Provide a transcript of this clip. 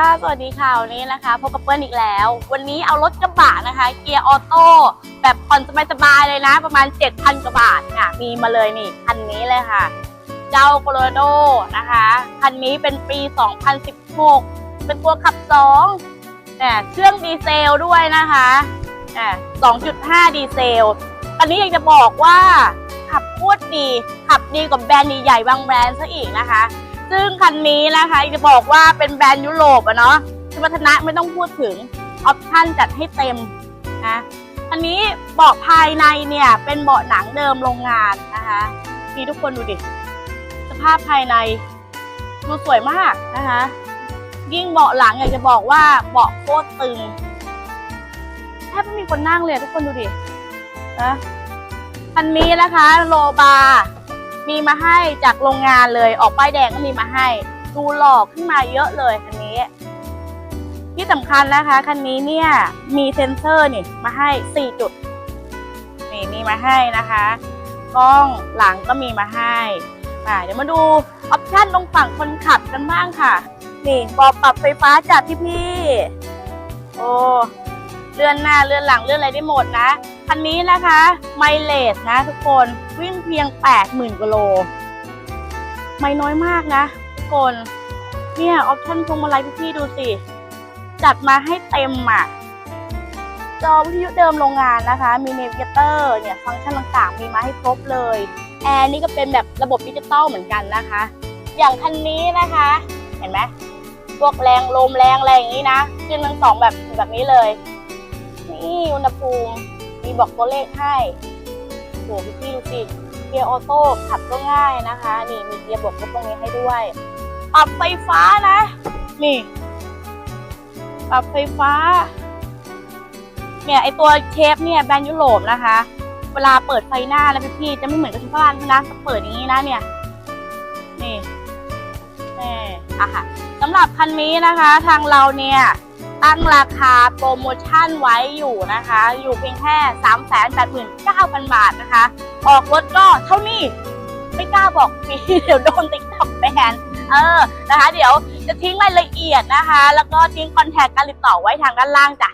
ค่ะ สวัสดีค่ะ วันนี้นะคะพบกับเปิ้ลอีกแล้ว วันนี้เอารถกระบะนะคะ เกียร์ออโต้แบบผ่อนสบายๆเลยนะ ประมาณ 7,000กว่าบาทค่ะ มีมาเลยนี่ คันนี้เลยค่ะ เจ้าโคโลราโดนะคะ คันนี้เป็นปี 2016 เป็นตัวขับ2เนี่ยเครื่องดีเซลด้วยนะคะอ่า2.5 ดีเซล อันนี้อยากจะบอกว่าขับโคตรดี ขับดีกว่าแบรนด์ใหญ่บางแบรนด์ซะอีกนะคะ ซึ่งคันนี้นะคะจะบอกว่าเป็นแบรนด์ยุโรปอะเนาะสมรรถนะไม่ต้องพูดถึงออปชั่นจัดให้เต็มนะอันนี้เบาะภายในเนี่ยเป็นเบาะหนังเดิมโรงงานนะคะนี่ทุกคนดูดิ สภาพภายในดูสวยมากนะคะ ยิ่งเบาะหลังอยากจะบอกว่าเบาะโคตรตึงแทบไม่มีคนนั่งเลยทุกคนดูดินะคันนี้นะคะ โลบาร์ มีมาให้จากโรงงานเลยออกป้ายแดงก็มีมาให้ ดูหล่อขึ้นมาเยอะเลยคันนี้ ที่สำคัญนะคะคันนี้เนี่ยมีเซ็นเซอร์นี่มาให้ 4 จุด นี่มีมาให้นะคะกล้องหลังก็มีมาให้อ่าเดี๋ยวมาดูออปชั่นตรงฝั่งคนขับกันบ้างค่ะ นี่บอปรับไฟฟ้าจากพี่พี่ โอ้ เลื่อนหน้าเลื่อนหลังเลื่อนอะไรได้หมดนะคันนี้นะคะไมเลสนะ ทุกคนวิ่งเพียง 80,000กิโลไม่น้อยมากนะ ทุกคนเนี่ยออปชั่นพวงมาลัยพี่ๆดูสิ จัดมาให้เต็มอะจอวิทยุเดิมโรงงานนะคะ มีเนวิเกเตอร์เนี่ยฟังก์ชันต่างๆ มีมาให้ครบเลยแอร์นี่ก็เป็นแบบระบบดิจิตอลเหมือนกันนะคะ อย่างคันนี้นะคะ เห็นไหมพวกแรงลมแรงอะไรอย่างนี้นะขึ้นทั้งสองแบบแบบนี้เลย นี่อุณหภูมิมีบอกตัวเลขให้โหพี่พี่ดูสิเกียร์ออโต้ขับก็ง่ายนะคะ นี่มีเกียร์บวกลบตรงนี้ให้ด้วยปรับไฟฟ้านะ นี่ปรับไฟฟ้า เนี่ยไอตัวเชฟเนี่ยแบรนด์ยุโรปนะคะ เวลาเปิดไฟหน้าแล้วพี่จะไม่เหมือนกับทุกบ้านนะจะเปิดอย่างนี้นะเนี่ย นี่นี่อะค่ะสำหรับคันนี้นะคะ ทางเราเนี่ย ตั้งราคาโปรโมชั่นไว้อยู่นะคะ อยู่เพียงแค่ 3 8 9 0 0 0 บาทนะคะ ออกรถก็เท่านี้ ไม่กล้าบอกฟรีเดี๋ยวโดนติ๊กต็อกแบนเออนะคะ เดี๋ยวจะทิ้งรายละเอียดนะคะ แล้วก็ทิ้งคอนแทคการติดต่อไว้ทางด้านล่างจ้ะ